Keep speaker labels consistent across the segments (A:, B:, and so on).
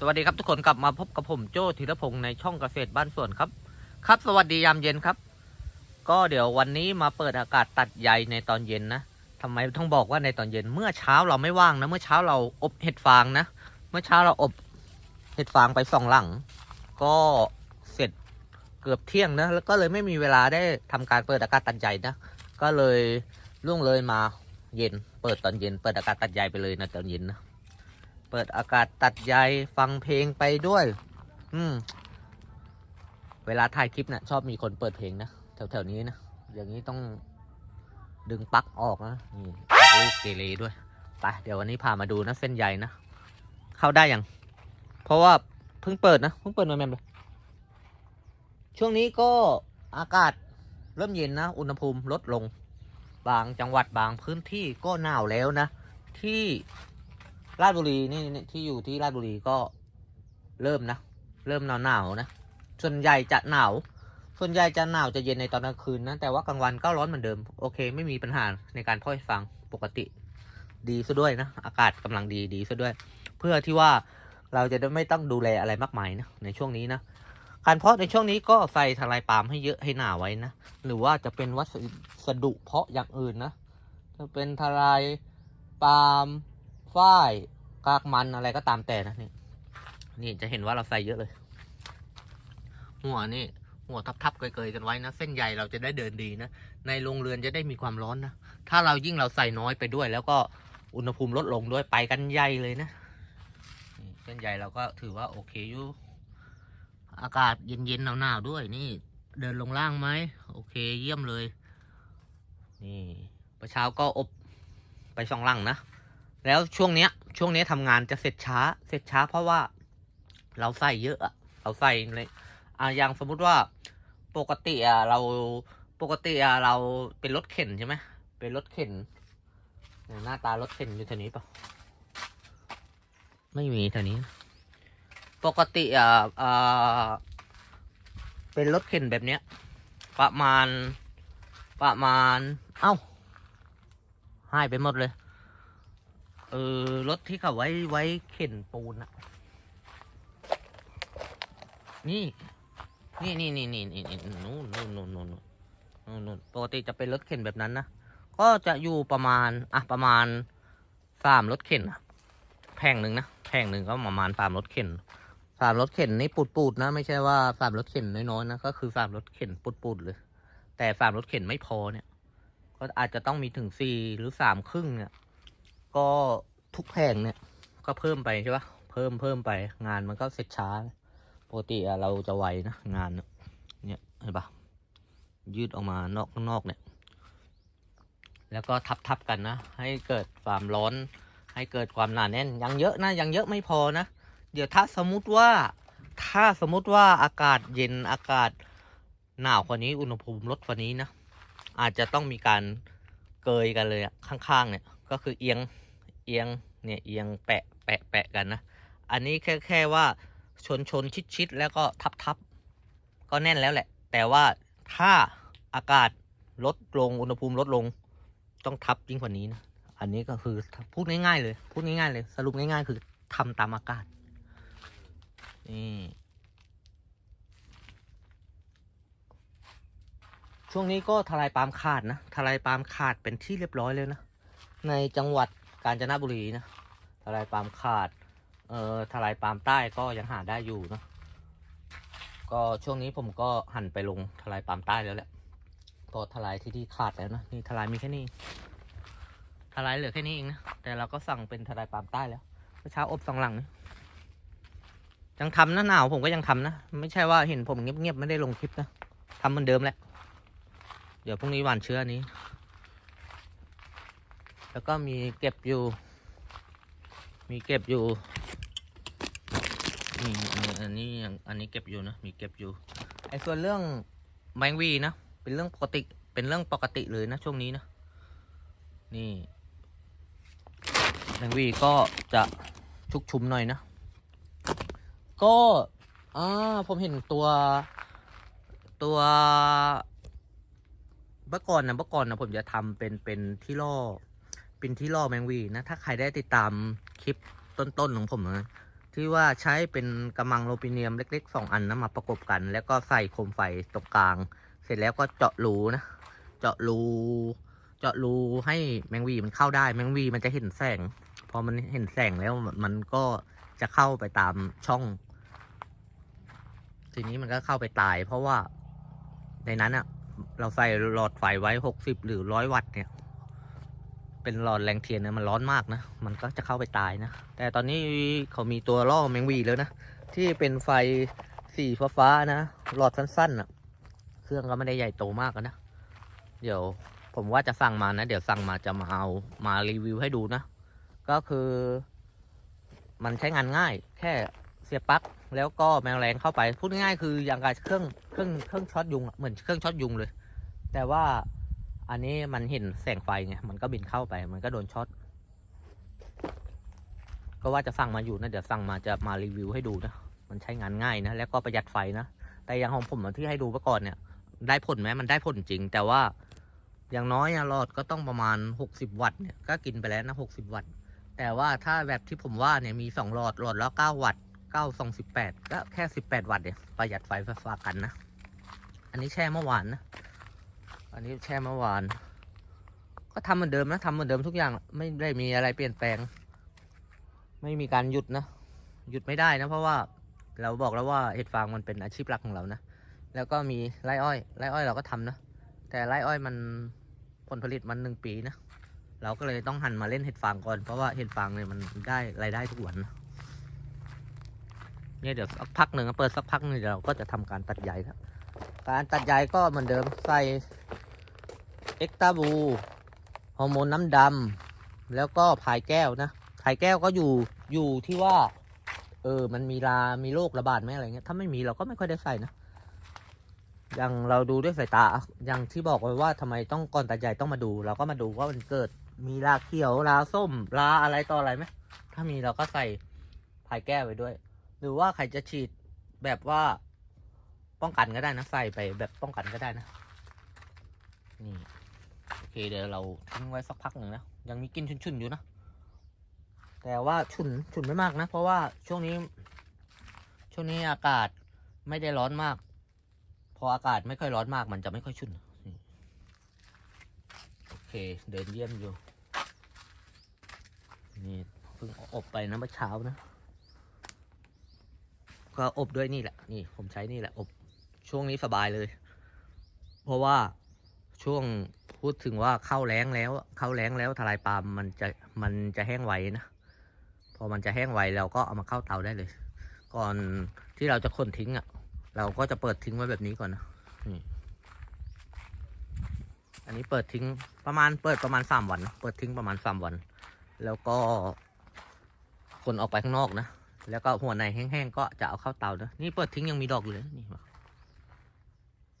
A: สวัสดีครับทุกคนกลับมาพบกับผมโจ้ธีรพงศ์ในช่องเกษตรบ้านสวนครับ ครับสวัสดียามเย็นครับ ก็เดี๋ยววันนี้มาเปิดอากาศตัดใยในตอนเย็นนะทำไมต้องบอกว่าในตอนเย็นเมื่อเช้าเราไม่ว่างนะ เมื่อเช้าเราอบเห็ดฟางนะ เมื่อเช้าเราอบเห็ดฟางไปสองหลัง ก็เสร็จเกือบเที่ยงนะแล้วก็เลยไม่มีเวลาได้ทำการเปิดอากาศตัดใยนะ ก็เลยล่วงเลยมาเย็น เปิดตอนเย็น เปิดอากาศตัดใยไปเลยนะตอนเย็นนะ เปิดอากาศตัดใยฟังเพลงไปด้วย อืม เวลาถ่ายคลิปนะ่ะ ชอบมีคนเปิดเพลงนะ แถวๆนี้นะ อย่างนี้ต้องดึงปลั๊กออกนะ นี่ลูกเกเรด้วย ไป เดี๋ยววันนี้พามาดูนะเส้นใยนะ เข้าได้ยัง เพราะว่าเพิ่งเปิดนะ เพิ่งเปิดมาแมมเลย ช่วงนี้ก็อากาศเริ่มเย็นนะ อุณหภูมิลดลง บางจังหวัดบางพื้นที่ก็หนาวแล้วนะ ที่ ราชบุรีนี่ที่อยู่ที่ราชบุรีก็เริ่มนะ เริ่มหนาวหนาวนะ ส่วนใหญ่จะหนาว ส่วนใหญ่จะหนาวจะเย็นในตอนกลางคืนนะ แต่ว่ากลางวันก็ร้อนเหมือนเดิม โอเค ไม่มีปัญหาในการพ่อให้ฟังปกติ ดีซะด้วยนะ อากาศกำลังดีดีซะด้วย เพื่อที่ว่าเราจะไไม่ต้องดูแลอะไรมากมายนะในช่วงนี้นะการเพาะในช่วงนี้ก็ใส่ทลายปาล์มให้เยอะให้หนาไว้นะ หรือว่าจะเป็นวัสดุเพาะอย่างอื่นนะจะเป็นทลายปาล์ม ฝ้ายกากมันอะไรก็ตามแต่นะนี่นี่จะเห็นว่าเราใส่เยอะเลย หัวนี่หัวทับๆเกยๆกันไว้นะ เส้นใยเราจะได้เดินดีนะ ในโรงเรือนจะได้มีความร้อนนะ ถ้าเรายิ่งเราใส่น้อยไปด้วย แล้วก็อุณหภูมิลดลงด้วยไปกันใหญ่เลยนะเส้นใยเราก็ถือว่าโอเคอยู่ อากาศเย็นๆหนาวๆด้วยนี่เดินลงล่างไหมโอเคเยี่ยมเลย นี่ประเช้าก็อบไปสองหลังนะ แล้วช่วงเนี้ย ช่วงเนี้ยทำงานจะเสร็จช้า เสร็จช้าเพราะว่าเราใส่เยอะอะเราใส่เลยอ่าอย่างสมมุติว่าปกติอะเราปกติอะเราเป็นรถเข็นใช่ไหมเป็นรถเข็นหน้าตารถเข็นอยู่แถวนี้ปะไม่มีแถวนี้ ปกติอะอ่าเป็นรถเข็นแบบเนี้ย ประมาณประมาณ เอ้าหายไปหมดเลย เออรถที่เขาไว้ไว้เข็นปูนอะนี่ นี่นี่นี่นี่นี่นี่นู่นนู่นนู่นนู่นนู่นนู่นปกติจะเป็นรถเข็นแบบนั้นนะ ก็จะอยู่ประมาณ อะ ประมาณสามรถเข็นอะแผงหนึ่งนะแผงหนึ่งก็ประมาณสามรถเข็นสามรถเข็นนี่ปูดๆนะ ไม่ใช่ว่าสามรถเข็นน้อยๆนะก็คือสามรถเข็นปูดปูดๆเลย แต่สามรถเข็นไม่พอเนี่ย ก็อาจจะต้องมีถึงสี่หรือสามครึ่งเนี่ย ก็ทุกแผงเนี่ย ก็เพิ่มไปใช่ปะเพิ่มเพิ่มไปงานมันก็เสร็จช้าปกติเราจะไวนะงานเนี่ยเห็นปะยืดออกมานอกข้างนอกเนี่ย แล้วก็ทับทับกันนะ ให้เกิดความร้อน ให้เกิดความหนาแน่น ยังเยอะนะยังเยอะไม่พอนะ เดี๋ยวถ้าสมมติว่าถ้าสมมติว่าอากาศเย็นอากาศหนาวกว่านี้อุณหภูมิลดกว่านี้นะ อาจจะต้องมีการเกยกันเลยอะข้างๆเนี่ย ก็คือเอียง เอียงเนี่ยเอียงแปะแปะแปะกันนะอันนี้แค่แค่ว่าชนชนชิดชิดแล้วก็ทับทับก็แน่นแล้วแหละ แต่ว่าถ้าอากาศลดลงอุณหภูมิลดลงต้องทับยิ่งกว่านี้นะอันนี้ก็คือพูดง่ายๆเลย พูดง่ายๆเลย สรุปง่ายๆ คือทำตามอากาศนี่ช่วงนี้ก็ทลายปาล์มขาดนะทลายปาล์มขาดเป็นที่เรียบร้อยเลยนะ ในจังหวัด กาญจนบุรีนะทลายปาล์มขาด เอ่อทลายปาล์มใต้ก็ยังหาได้อยู่นะก็ช่วงนี้ผมก็หันไปลงทลายปาล์มใต้แล้วแหละพอทลายที่ที่ขาดแล้วนะนี่ทลายมีแค่นี้ทลายเหลือแค่นี้เองนะแต่เราก็สั่งเป็นทลายปาล์มใต้แล้วเมื่อเช้าอบสองหลังนะยังทำนะหนาวผมก็ยังทำนะ ไม่ใช่ว่าเห็นผมเงียบๆไม่ได้ลงคลิปนะทำเหมือนเดิมแหละ เดี๋ยวพรุ่งนี้หวานเชื้อนี้ แล้วก็มีเก็บอยู่ มีเก็บอยู่นี่อันนี้อันนี้เก็บอยู่นะมีเก็บอยู่ ไอ้ส่วนเรื่องแมงวีนะเป็นเรื่องปกติเป็นเรื่องปกติเลยนะช่วงนี้นะนี่แมงวีก็จะชุกชุมหน่อยนะ ก็อ่าผมเห็นตัวตัวเมื่อก่อนนะเมื่อก่อนนะผมจะทำเป็นเป็นที่ล่อ เป็นที่ล่อแมงวีนะ ถ้าใครได้ติดตามคลิปต้นๆของผมนะที่ว่าใช้เป็นกระมังโลปิเนียมเล็กๆสองอันนะมาประกบกัน แล้วก็ใส่โคมไฟตรงกลาง เสร็จแล้วก็เจาะรูนะ เจาะรู เจาะรูให้แมงวีมันเข้าได้ แมงวีมันจะเห็นแสง พอมันเห็นแสงแล้วมันก็จะเข้าไปตามช่อง ทีนี้มันก็เข้าไปตาย เพราะว่าในนั้นอะเราใส่หลอดไฟไว้หกสิบหรือร้อยวัตต์เนี่ย เป็นหลอดแรงเทียนเนี่ยมันร้อนมากนะ มันก็จะเข้าไปตายนะ แต่ตอนนี้เขามีตัวล่อแมงวีแล้วนะ ที่เป็นไฟสีฟ้าๆนะหลอดสั้นๆอะเครื่องก็ไม่ได้ใหญ่โตมากนะ เดี๋ยวผมว่าจะสั่งมานะ เดี๋ยวสั่งมาจะมาเอามารีวิวให้ดูนะ ก็คือ มันใช้งานง่าย แค่เสียบปลั๊กแล้วก็แมลงเข้าไปพูดง่ายคืออย่างกับเครื่องเครื่องเครื่องช็อตยุงเหมือนเครื่องช็อตยุงเลย แต่ว่า อันนี้มันเห็นแสงไฟไง มันก็บินเข้าไป มันก็โดนช็อต ก็ว่าจะสั่งมาอยู่นะ เดี๋ยวสั่งมาจะมารีวิวให้ดูนะ มันใช้งานง่ายนะ แล้วก็ประหยัดไฟนะ แต่อย่างของผมที่ให้ดูเมื่อก่อนเนี่ย ได้ผลไหมมันได้ผลจริง แต่ว่าอย่างน้อยหลอดก็ต้องประมาณ 60 วัตต์เนี่ย ก็กินไปแล้วนะ 60 วัตต์ แต่ว่าถ้าแบบที่ผมว่าเนี่ย มี 2 หลอด หลอดละ9วัตต์9 2 18 ก็แค่ 18 วัตต์เนี่ย ประหยัดไฟฟ้ากันนะ อันนี้แช่เมื่อวานนะ อันนี้แช่เมื่อวาน ก็ทำเหมือนเดิมนะทำเหมือนเดิมทุกอย่าง ไม่ได้มีอะไรเปลี่ยนแปลง ไม่มีการหยุดนะ หยุดไม่ได้นะ เพราะว่าเราบอกแล้วว่าเห็ดฟางมันเป็นอาชีพหลักของเรานะ แล้วก็มีไร่อ้อยไร่อ้อยเราก็ทำนะ แต่ไร่อ้อยมันผลผลิตมันหนึ่งปีนะ เราก็เลยต้องหันมาเล่นเห็ดฟางก่อน เพราะว่าเห็ดฟางเนี่ยมันได้รายได้ทุกวันนะเนี่ยเดี๋ยวสักพักหนึ่งเปิดสักพักหนึ่งเดี๋ยวเราก็จะทำการตัดใยครับ การตัดใยก็เหมือนเดิมใส่ เอ็กตาบูฮอร์โมนน้ำดำแล้วก็พายแก้วนะพายแก้วก็อยู่อยู่ที่ว่า เออ มันมีลา มีโรคระบาดไหมอะไรเงี้ย ถ้าไม่มีเราก็ไม่ค่อยได้ใส่นะอย่างเราดูด้วยสายตาอย่างที่บอกไว้ว่าทำไมต้องก่อนตัดใหญ่ต้องมาดู เราก็มาดูว่ามันเกิดมีลาเขียวลาส้มลาอะไรต่ออะไรไหมถ้ามีเราก็ใส่พายแก้วไว้ด้วย หรือว่าใครจะฉีดแบบว่าป้องกันก็ได้นะใส่ไปแบบป้องกันก็ได้นะนี่ คเดี๋ยวเราทิ้งไว้สักพักหนึ่งนะ ยังมีกลินชุนๆอยู่นะ แต่ว่าฉุนฉุนไม่มากนะ เพราะว่าช่วงนี้ ช่วงนี้อากาศไม่ได้ร้อนมาก พออากาศไม่ค่อยร้อนมากมันจะไม่ค่อยฉุนโอเคเดินเยี่ยมอยู่ นี่เพิ่งอบไปนะเมื่อเช้านะ ก็อบด้วยนี่แหละ นี่ผมใช้นี่แหละอบช่วงนี้สบายเลย เพราะว่า ช่วงพูดถึงว่าเข้าแรงแล้วเข้าแรงแล้วทลายปาล์มมันจะมันจะแห้งไวนะพอมันจะแห้งไวเราก็เอามาเข้าเตาได้เลย ก่อนที่เราจะคนทิ้งอะ่ะ เราก็จะเปิดทิ้งไว้แบบนี้ก่อนนะนี่อันนี้เปิดทิ้งประมาณเปิดประมาณสามวันนะเปิดทิ้งประมาณสามวัน แล้วก็คนออกไปข้างนอกนะแล้วก็หัวในแห้งๆก็จะเอาเข้าเตานะนี่เปิดทิ้งยังมีดอกอยู่เลยนี่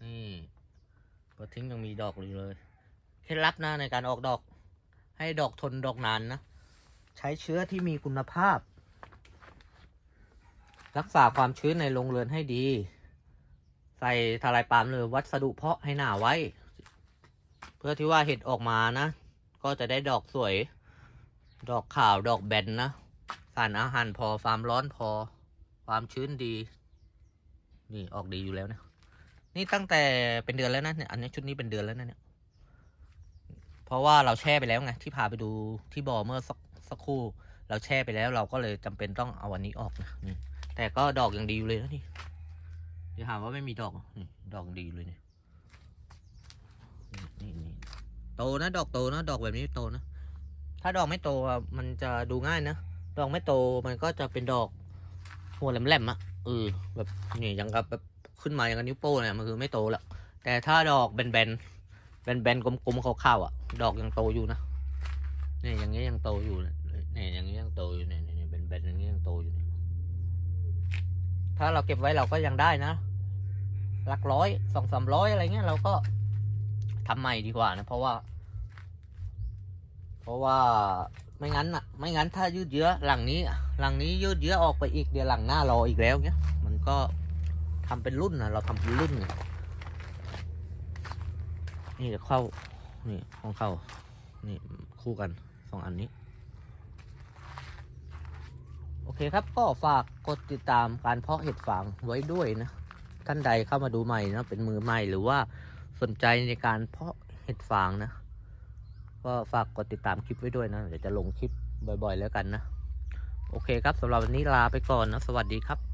A: นี่ เปิดทิ้งยังมีดอกอยู่เลยเคล็ดลับนะในการออกดอก ให้ดอกทนดอกนานนะ ใช้เชื้อที่มีคุณภาพ รักษาความชื้นในโรงเรือนให้ดี ใส่ทลายปาล์มหรือวัสดุเพาะให้หนาไว้ เพื่อที่ว่าเห็ดออกมานะ ก็จะได้ดอกสวย ดอกขาวดอกแบนนะสารอาหารพอความร้อนพอ ความชื้นดี นี่ออกดีอยู่แล้วนะ นี่ตั้งแต่เป็นเดือนแล้วนะเนี่ย อันนี้ชุดนี้เป็นเดือนแล้วนะเนี่ย เพราะว่าเราแช่ไปแล้วไงที่พาไปดูที่บ่อเมื่อสักสักครู่ เราแช่ไปแล้วเราก็เลยจำเป็นต้องเอาวันนี้ออกนะนี่ แต่ก็ดอกอยังดีอยู่เลยนะนี่เดี๋ยวหาว่าไม่มีดอกนี่ดอกดีเลยเนี่ยนี่นี่โตนะดอกโตนะดอกแบบนี้โตนะถ้าดอกไม่โตอะมันจะดูง่ายนะดอกไม่โตมันก็จะเป็นดอกหัวแหลมๆอะเออแบบนี่ยังกับแบบ ขึ้นมาอย่างนิ้วโป้งเนี่ยมันคือไม่โตแล้ว แต่ถ้าดอกแบนๆแบนๆกลมๆขาวๆอะดอกยังโตอยู่นะเนี่ยอย่างเงี้ยยังโตอยู่เนี่ยอย่างเงี้ยยังโตอยู่เนี่ยเนี่ยแบนๆอย่างเงี้ยยังโตอยู่เนี่ยถ้าเราเก็บไว้เราก็ยังได้นะหลักร้อยสองสามร้อยอะไรเงี้ยเราก็ทำใหม่ดีกว่านะเพราะว่า เพราะว่าไม่งั้นอะ ไม่งั้นถ้ายืดเยื้อหลังนี้ หลังนี้ยืดเยื้อออกไปอีกเดี๋ยวหลังหน้ารออีกแล้วเงี้ย มันก็ ทำเป็นรุ่นนะเราทำเป็นรุ่นไงนี่เดี๋ยวเข้านี่ของเข้านี่คู่กันสองอันนี้ โอเคครับก็ฝากกดติดตามการเพาะเห็ดฟางไว้ด้วยนะ ท่านใดเข้ามาดูใหม่นะเป็นมือใหม่หรือว่าสนใจในการเพาะเห็ดฟางนะ ก็ฝากกดติดตามคลิปไว้ด้วยนะเดี๋ยวจะลงคลิปบ่อยๆ แล้วกันนะ โอเคครับสำหรับวันนี้ลาไปก่อนนะ สวัสดีครับ